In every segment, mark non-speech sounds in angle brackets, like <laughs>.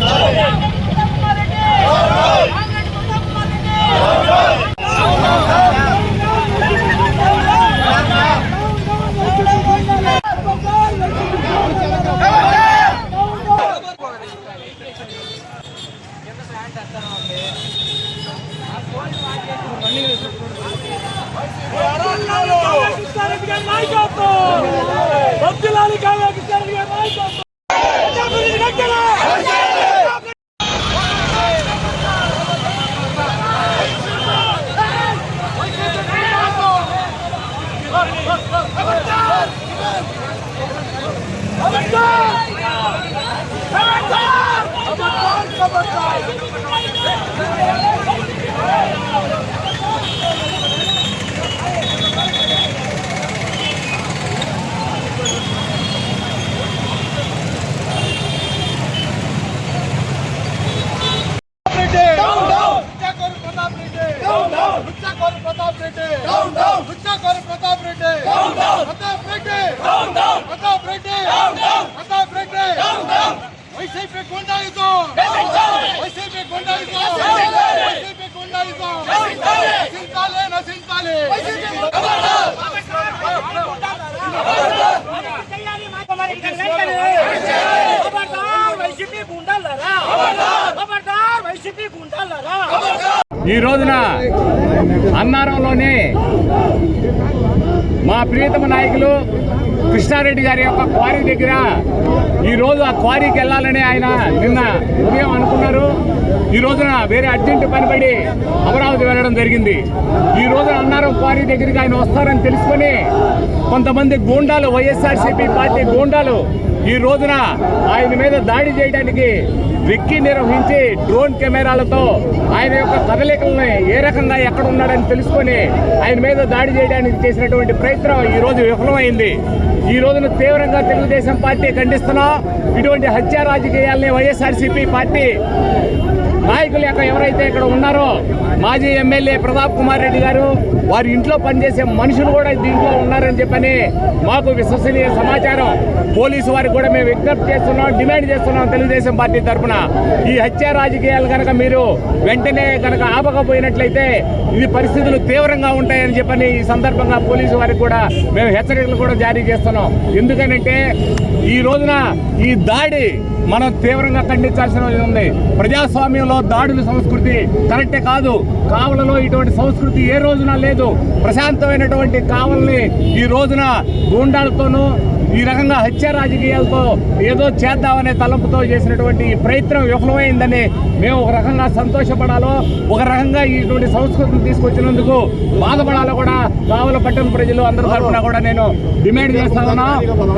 Yeah. ఈ రోజున అన్నారంలోనే మా ప్రియతమ నాయకులు కృష్ణారెడ్డి గారి యొక్క క్వారీ దగ్గర ఈ రోజు ఆ క్వారీకి వెళ్ళాలని ఆయన నిన్న ఉదయం అనుకున్నారు. ఈ రోజున వేరే అర్జెంట్ పనిపడి అమరావతి వెళ్ళడం జరిగింది. ఈ రోజున అన్నారం క్వారీ దగ్గరికి ఆయన వస్తారని తెలుసుకొని కొంతమంది గూండాలు వైఎస్ఆర్సీపీ పార్టీ గూండాలు ఈ రోజున ఆయన మీద దాడి చేయడానికి వెక్కి నిర్వహించి డ్రోన్ కెమెరాలతో ఆయన యొక్క కదలికలను ఏ రకంగా ఎక్కడ ఉన్నాడని తెలుసుకొని ఆయన మీద దాడి చేయడానికి చేసినటువంటి ప్రయత్నం ఈ రోజు విఫలమైంది. ఈ రోజున తీవ్రంగా తెలుగుదేశం పార్టీ ఖండిస్తున్నాం. ఇటువంటి హత్య రాజకీయాల్ని వైఎస్ఆర్సీపీ పార్టీ నాయకులు యొక్క ఎవరైతే ఇక్కడ ఉన్నారో మాజీ ఎమ్మెల్యే ప్రతాప్ కుమార్ రెడ్డి గారు వారి ఇంట్లో పనిచేసే మనుషులు కూడా దీంట్లో ఉన్నారని చెప్పని మాకు విశ్వసనీయ సమాచారం. పోలీసు వారికి కూడా మేము విజ్ఞప్తి చేస్తున్నాం డిమాండ్ చేస్తున్నాం తెలుగుదేశం పార్టీ తరఫున ఈ హత్య రాజకీయాలు కనుక మీరు వెంటనే కనుక ఆపకపోయినట్లయితే ఇది పరిస్థితులు తీవ్రంగా ఉంటాయని చెప్పని ఈ సందర్భంగా పోలీసు వారికి కూడా మేము హెచ్చరికలు కూడా జారీ చేస్తున్నాం. ఎందుకనంటే ఈ రోజున ఈ దాడి మనం తీవ్రంగా ఖండించాల్సిన ఉంది. ప్రజాస్వామ్యంలో దాడుల సంస్కృతి కరెక్టే కాదు. కావలలో ఇటువంటి సంస్కృతి ఏ రోజున లేదు. ప్రశాంతమైనటువంటి కావల్ని ఈ రోజున గూండాలతోనూ ఈ రకంగా హత్య రాజకీయాలతో ఏదో చేద్దామనే తలంపుతో చేసినటువంటి ప్రయత్నం విఫలమైందని మేము ఒక రకంగా సంతోషపడాలో ఒక రకంగా ఇటువంటి సంస్కృతిని తీసుకొచ్చినందుకు బాధపడాలో కూడా కావల పట్టణ ప్రజలు అందరి తరఫున కూడా నేను డిమాండ్ చేస్తానన్నా.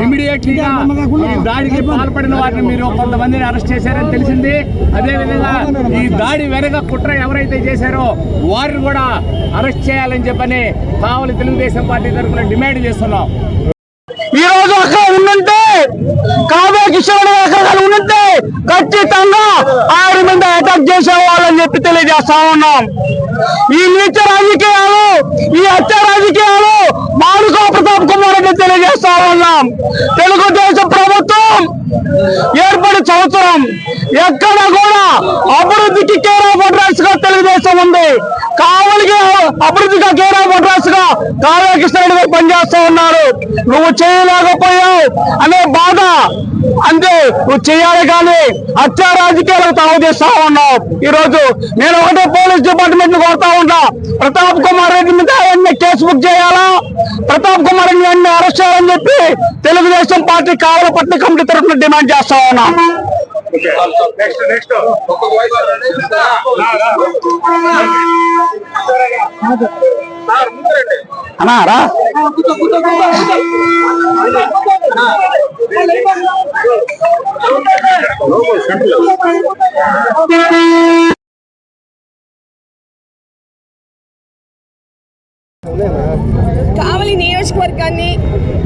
ఇమీడియట్లీగా ఈ దాడికి పాల్పడిన వారిని మీరు కొంతమందిని అరెస్ట్ చేశారని తెలిసింది. అదేవిధంగా ఈ దాడి వెనక కుట్ర ఎవరైతే చేశారో వారిని కూడా అరెస్ట్ చేయాలని చెప్పని కావలి తెలుగుదేశం పార్టీ తరఫున డిమాండ్ చేస్తున్నాం. ఈ రోజు అక్కడ ఉండుంటే కావ్య కిషోర్ అక్కడ ఉండుంటే ఖచ్చితంగా ఆరు మీద అటాక్ చేసేవాళ్ళని చెప్పి తెలియజేస్తా ఉన్నాం. ఈ నీచ రాజకీయాలు ఈ హత్య రాజకీయాలు మానుకో ప్రతాప్ కుమార్ రెడ్డి తెలియజేస్తా ఉన్నాం. తెలుగుదేశం ప్రభుత్వం ఏర్పడి సంవత్సరం ఎక్కడ కూడా అభివృద్ధికి కేర్ తెలుగుదేశం ఉంది. కావలికి అభివృద్ధిగా కేర్ ఆఫ్గా కావ్య కృష్ణారెడ్డి గారు పనిచేస్తూ ఉన్నారు. నువ్వు చేయలేకపోయావు అనే బాధ. అంతే నువ్వు చేయాలి కానీ హత్య రాజకీయాలకు తాగుతీస్తా ఉన్నావు. ఈ రోజు నేను ఒకటే పోలీస్ డిపార్ట్మెంట్ను కోరుతా ఉన్నా. ప్రతాప్ కుమార్ రెడ్డి మీద ఆయన్ని కేసు బుక్ చేయాలా? ప్రతాప్ కుమార్ రెడ్డి వెంటనే అరెస్ట్ చేయాలని చెప్పి తెలుగుదేశం పార్టీ కావలపట్ల కమిటీ తరఫున డిమాండ్ చేస్తా ఉన్నాం. అన్నారా కావలి నియోజకవర్గాన్ని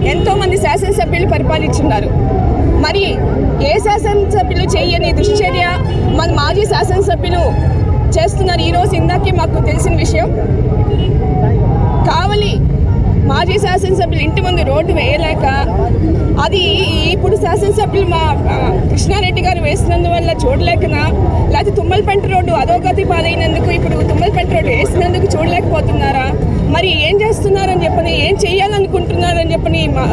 ఎంతో మంది శాసనసభ్యులు పరిపాలించున్నారు. మరి ఏ శాసనసభ్యులు చేయని దుశ్చర్య మన మాజీ శాసనసభ్యులు చేస్తున్నారు ఈరోజు ఇందాకే మాకు తెలిసిన విషయం. కావలి మాజీ శాసనసభ్యులు ఇంటి ముందు రోడ్డు వేయలేక అది ఇప్పుడు శాసనసభ్యులు మా కృష్ణారెడ్డి గారు వేసినందువల్ల చూడలేకనా? లేకపోతే తుమ్మలపెంట రోడ్డు అధోగతి పాలైనందుకు ఇప్పుడు తుమ్మలపెంట రోడ్డు వేసినందుకు చూడలేకపోతున్నారా? మరి ఏం చేస్తున్నారని చెప్పని ఏం చేయాలనుకుంటున్నారని చెప్పని మా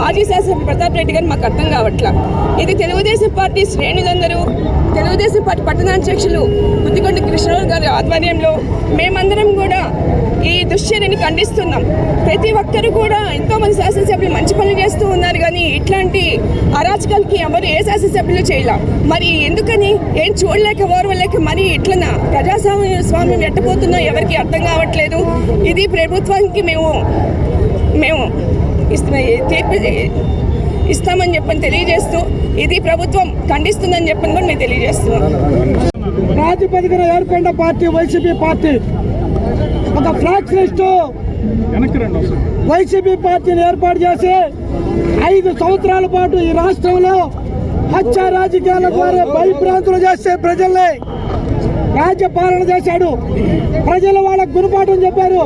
మాజీ శాసనసభ్యులు ప్రతాప్ రెడ్డి గారు మాకు అర్థం కావట్లా. ఇది తెలుగుదేశం పార్టీ శ్రేణులందరూ తెలుగుదేశం పార్టీ పట్టణాధ్యక్షులు బుద్దికొండ కృష్ణరావు గారి ఆధ్వర్యంలో మేమందరం కూడా ఈ దుశ్చర్యని ఖండిస్తున్నాం. ప్రతి ఒక్కరు కూడా ఎంతో మంది శాసనసభ్యులు మంచి పనులు చేస్తూ ఉన్నారు కానీ ఇట్లాంటి అరాచకాలకి ఎవరు ఏ శాసనసభ్యులు చేయలేం? మరి ఎందుకని? ఏం చూడలేక ఓర్వలేక మరి ఇట్లనా? ప్రజాస్వామ్య స్వామ్యం ఎట్టబోతుందో ఎవరికి అర్థం కావట్లేదు. ఇది ప్రభుత్వానికి మేము మేము తీర్పు ఇస్తామని చెప్పని తెలియజేస్తూ ఇది ప్రభుత్వం ఖండిస్తుందని చెప్పని కూడా మేము తెలియజేస్తున్నాం. ప్రాతిపదికన ఏర్పడిన పార్టీ వైసీపీ పార్టీ ఒక ఫ్లాక్స్ లిస్ట్ వైసీపీ పార్టీని ఏర్పాటు చేసి ఐదు సంవత్సరాల పాటు ఈ రాష్ట్రంలో హత్య రాజకీయాల ద్వారా భయభ్రాంతులు చేసే ప్రజల్ని రాజ్య పాలన చేశాడు. ప్రజలు వాళ్ళకు గుణపాఠం చెప్పారు.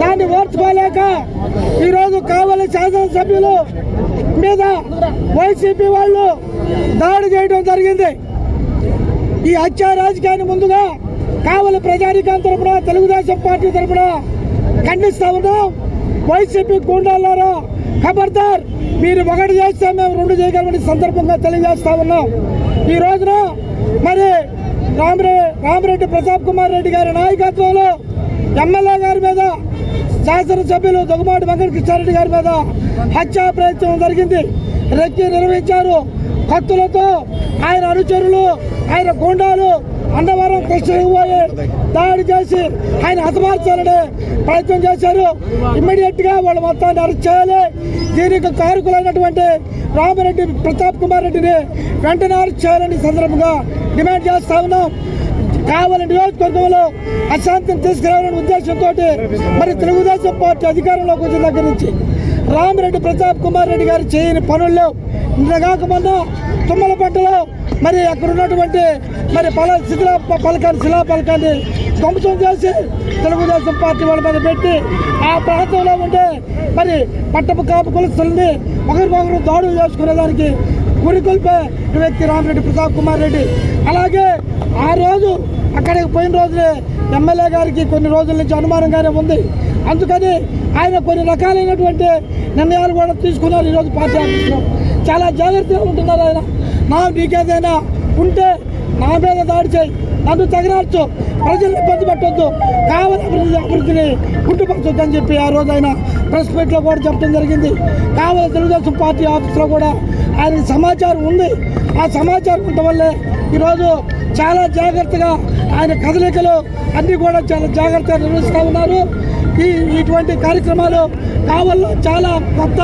దాన్ని ఓర్చుకోలేక ఈరోజు కావలి శాసనసభ్యులు మీద వైసీపీ వాళ్ళు దాడి చేయడం జరిగింది. ఈ హత్య రాజకీయాన్ని ముందుగా కావలి ప్రజానికం తరపున తెలుగుదేశం పార్టీ తరపున ఖండిస్తా ఉన్నాం. వైసీపీ గూండాలారా ఖబర్దార్ మీరు ఒకటి చేస్తే మేము రెండు చేయగలమని సందర్భంగా తెలియజేస్తా ఉన్నాం. ఈ రోజున మరి రామరే రామరెడ్డి ప్రతాప్ కుమార్ రెడ్డి గారి నాయకత్వంలో ఎమ్మెల్యే గారి మీద శాసనసభ్యులు దొగమాటి వెంకటకృష్ణారెడ్డి గారి మీద హత్యా ప్రయత్నం జరిగింది. రెక్కి నిర్వహించారు. కత్తులతో ఆయన అనుచరులు ఆయన గుండాలు అన్నవరం కృష్ణకి పోయి దాడి చేసి ఆయన హతమార్చాలని ప్రయత్నం చేశారు. ఇమ్మీడియట్గా వాళ్ళు మొత్తాన్ని అరెస్ట్ చేయాలి. దీనికి కారకులైనటువంటి రామరెడ్డి ప్రతాప్ కుమార్ రెడ్డిని వెంటనే అరెస్ట్ చేయాలని సందర్భంగా డిమాండ్ చేస్తా ఉన్నాం. కావలి నియోజకవర్గంలో అశాంతిని తీసుకురావాలనే ఉద్దేశంతో మరి తెలుగుదేశం పార్టీ అధికారంలోకి వచ్చిన దగ్గర నుంచి రామిరెడ్డి ప్రతాప్ కుమార్ రెడ్డి గారు చేయని పనుల్లో నిన్నగాక తుమ్మల తుమ్మలపేటలో మరి అక్కడ ఉన్నటువంటి మరి పల శిథిలా పలకాన్ని శిలా పలకాన్ని ధ్వంసం చేసి తెలుగుదేశం పార్టీ వాళ్ళ మీద పెట్టి ఆ ప్రాంతంలో ఉండే మరి పట్టపు కాపు కులస్తుల్ని ఒకరికొకరు దాడులు చేసుకునేదానికి గురికొల్పే వ్యక్తి రామరెడ్డి ప్రతాప్ కుమార్ రెడ్డి. అలాగే ఆ రోజు అక్కడికి పోయిన రోజునే ఎమ్మెల్యే గారికి కొన్ని రోజుల నుంచి అనుమానంగానే ఉంది. అందుకని ఆయన కొన్ని రకాలైనటువంటి నిర్ణయాలు కూడా తీసుకున్నారు ఈరోజు పార్టీ ఆఫీస్లో. చాలా జాగ్రత్తగా ఉంటున్నారు ఆయన. నా నీకేదైనా ఉంటే నా మీద దాడి చేయి. నన్ను తగరార్చు ప్రజల్ని ఇబ్బంది పెట్టొద్దు. కావాలి అభివృద్ధి అభివృద్ధిని గుర్తుపరచొద్దు అని చెప్పి ఆ రోజు ఆయన ప్రెస్ మీట్లో కూడా చెప్పడం జరిగింది. కావాలి తెలుగుదేశం పార్టీ ఆఫీస్లో కూడా ఆయన సమాచారం ఉంది. ఆ సమాచారం ఉండటం వల్లే ఈరోజు చాలా జాగ్రత్తగా ఆయన కదలికలు అన్నీ కూడా చాలా జాగ్రత్తగా నిర్వహిస్తూ ఉన్నారు. ఈ ఇటువంటి కార్యక్రమాలు కావల్లో చాలా కొత్త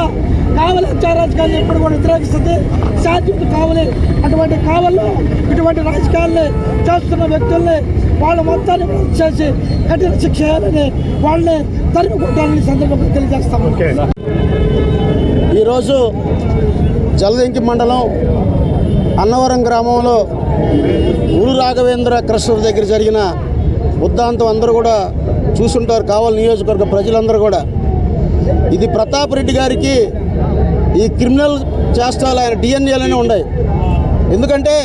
కావలి రాజకీయాన్ని ఎప్పుడు కూడా వ్యతిరేకిస్తుంది. శాంతియుత కావలి. అటువంటి కావల్లో ఇటువంటి రాజకీయాల్ని చేస్తున్న వ్యక్తుల్ని వాళ్ళ మొత్తాన్ని చేసి కఠిన శిక్ష చేయాలని వాళ్ళని తరిమి కొట్టాలని ఈ సందర్భంగా తెలియజేస్తాము. ఈరోజు జలదంకి మండలం అన్నవరం గ్రామంలో ఊరు రాఘవేంద్ర కృష్ణ దగ్గర జరిగిన ఉద్దాంతం అందరూ కూడా చూసుంటారు కావాలి నియోజకవర్గ ప్రజలందరూ కూడా. ఇది ప్రతాప్ రెడ్డి గారికి ఈ క్రిమినల్ చేష్టాలు ఆయన డిఎన్ఏలోనే ఉన్నాయి. ఎందుకంటే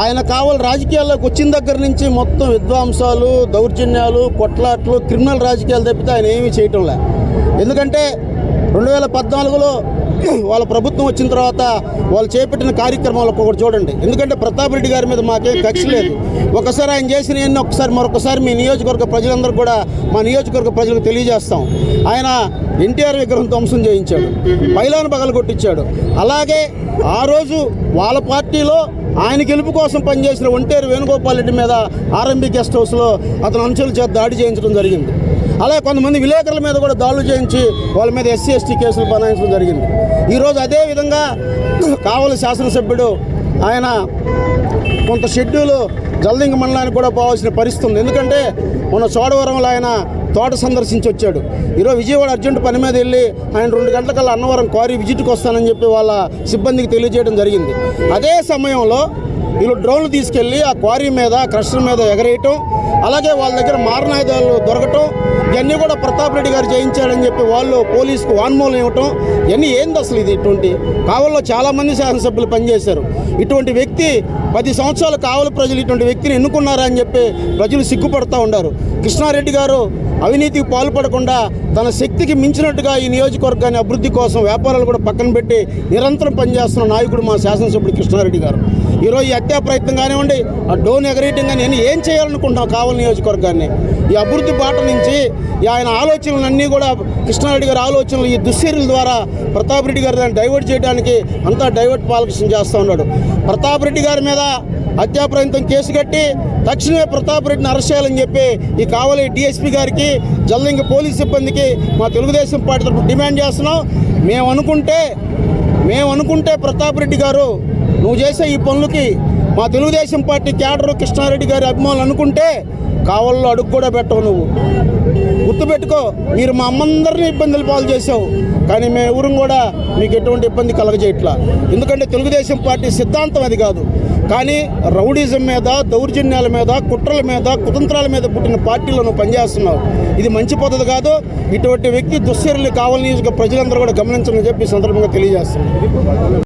ఆయన కావాలి రాజకీయాల్లోకి వచ్చిన దగ్గర నుంచి మొత్తం విద్వాంసాలు దౌర్జన్యాలు కొట్లాట్లు క్రిమినల్ రాజకీయాలు తప్పితే ఆయన ఏమీ చేయటం లే ఎందుకంటే రెండు వేల పద్నాలుగులో వాళ్ళ ప్రభుత్వం వచ్చిన తర్వాత వాళ్ళు చేపట్టిన కార్యక్రమాలు ఒక్కొక్కటి చూడండి. ఎందుకంటే ప్రతాప్ రెడ్డి గారి మీద మాకేం కక్ష <laughs> లేదు. ఒకసారి ఆయన చేసిన ఎన్ని ఒకసారి మరొకసారి మీ నియోజకవర్గ ప్రజలందరూ కూడా మా నియోజకవర్గ ప్రజలకు తెలియజేస్తాం. ఆయన ఎన్టీఆర్ విగ్రహం ధ్వంసం చేయించాడు. బయలాను పగలు కొట్టించాడు. అలాగే ఆ రోజు వాళ్ళ పార్టీలో ఆయన గెలుపు కోసం పనిచేసిన ఒంటేరు వేణుగోపాల్ రెడ్డి మీద ఆర్ఎంబీ గెస్ట్ హౌస్లో అతను అంచుల చేత దాడి చేయించడం జరిగింది. అలాగే కొంతమంది విలేకరుల మీద కూడా దాడులు చేయించి వాళ్ళ మీద ఎస్సీ ఎస్టీ కేసులు బనాయించడం జరిగింది. ఈరోజు అదే విధంగా కావలి శాసనసభ్యుడు ఆయన కొంత షెడ్యూలు జల్దింగ మండలానికి కూడా పోవాల్సిన పరిస్థితి ఉంది. ఎందుకంటే మన చోడవరంలో ఆయన తోట సందర్శించి వచ్చాడు. ఈరోజు విజయవాడ అర్జెంట్ పని మీద వెళ్ళి ఆయన రెండు గంటలకల్లా అన్నవరం క్వారీ విజిట్కి వస్తానని చెప్పి వాళ్ళ సిబ్బందికి తెలియజేయడం జరిగింది. అదే సమయంలో వీళ్ళు డ్రోన్లు తీసుకెళ్ళి ఆ క్వారీ మీద క్రషర్ మీద ఎగరేయటం అలాగే వాళ్ళ దగ్గర మారణాయుధాలు దొరకటం ఇవన్నీ కూడా ప్రతాప్ రెడ్డి గారు చేయించాడని చెప్పి వాళ్ళు పోలీసుకు వాన్మూలం ఇవ్వటం ఇవన్నీ ఏంది అసలు ఇది ఇటువంటి? కావల్లో చాలామంది శాసనసభ్యులు పనిచేశారు. ఇటువంటి వ్యక్తి పది సంవత్సరాలు కావలి ప్రజలు ఇటువంటి వ్యక్తిని ఎన్నుకున్నారా అని చెప్పి ప్రజలు సిగ్గుపడతా ఉన్నారు. కృష్ణారెడ్డి గారు అవినీతికి పాల్పడకుండా తన శక్తికి మించినట్టుగా ఈ నియోజకవర్గాన్ని అభివృద్ధి కోసం వ్యాపారాలు కూడా పక్కన పెట్టి నిరంతరం పనిచేస్తున్న నాయకుడు మా శాసనసభ్యుడు కృష్ణారెడ్డి గారు. ఈరోజు ఈ హత్యా ప్రయత్నం కానివ్వండి ఆ డోన్ ఎగరేయటం కానీ నేను ఏం చేయాలనుకుంటున్నాం కావలి నియోజకవర్గాన్ని? ఈ అభివృద్ధి బాట నుంచి ఆయన ఆలోచనలన్నీ కూడా కృష్ణారెడ్డి గారి ఆలోచనలు ఈ దుశ్చర్యల ద్వారా ప్రతాప్ రెడ్డి గారు దాన్ని డైవర్ట్ చేయడానికి అంతా డైవర్ట్ పాలకృష్ణ చేస్తూ ఉన్నాడు. ప్రతాప్ రెడ్డి గారి మీద హత్యా కేసు కట్టి తక్షణమే ప్రతాప్ రెడ్డిని అరెస్ట్ చేయాలని చెప్పి ఈ కావలి డిఎస్పీ గారికి జల్లింగ పోలీస్ సిబ్బందికి మా తెలుగుదేశం పార్టీ తరఫున డిమాండ్ చేస్తున్నాం. మేము అనుకుంటే మేము అనుకుంటే ప్రతాప్ రెడ్డి గారు నువ్వు చేసే ఈ పనులకి మా తెలుగుదేశం పార్టీ క్యాడరు కృష్ణారెడ్డి గారి అభిమానులు అనుకుంటే కావల్లో అడుగు కూడా పెట్టవు నువ్వు. గుర్తుపెట్టుకో మీరు మా అమ్మందరినీ ఇబ్బందులు పాలు చేసావు కానీ మేము ఎవరు కూడా మీకు ఎటువంటి ఇబ్బంది కలగజేయట్లా. ఎందుకంటే తెలుగుదేశం పార్టీ సిద్ధాంతం అది కాదు. కానీ రౌడీజం మీద దౌర్జన్యాల మీద కుట్రల మీద కుతంత్రాల మీద పుట్టిన పార్టీలో నువ్వు పనిచేస్తున్నావు. ఇది మంచి పద్ధతి కాదు. ఇటువంటి వ్యక్తి దుశ్చర్యలు కావాలని ప్రజలందరూ కూడా గమనించాలని చెప్పి సందర్భంగా తెలియజేస్తున్నాను.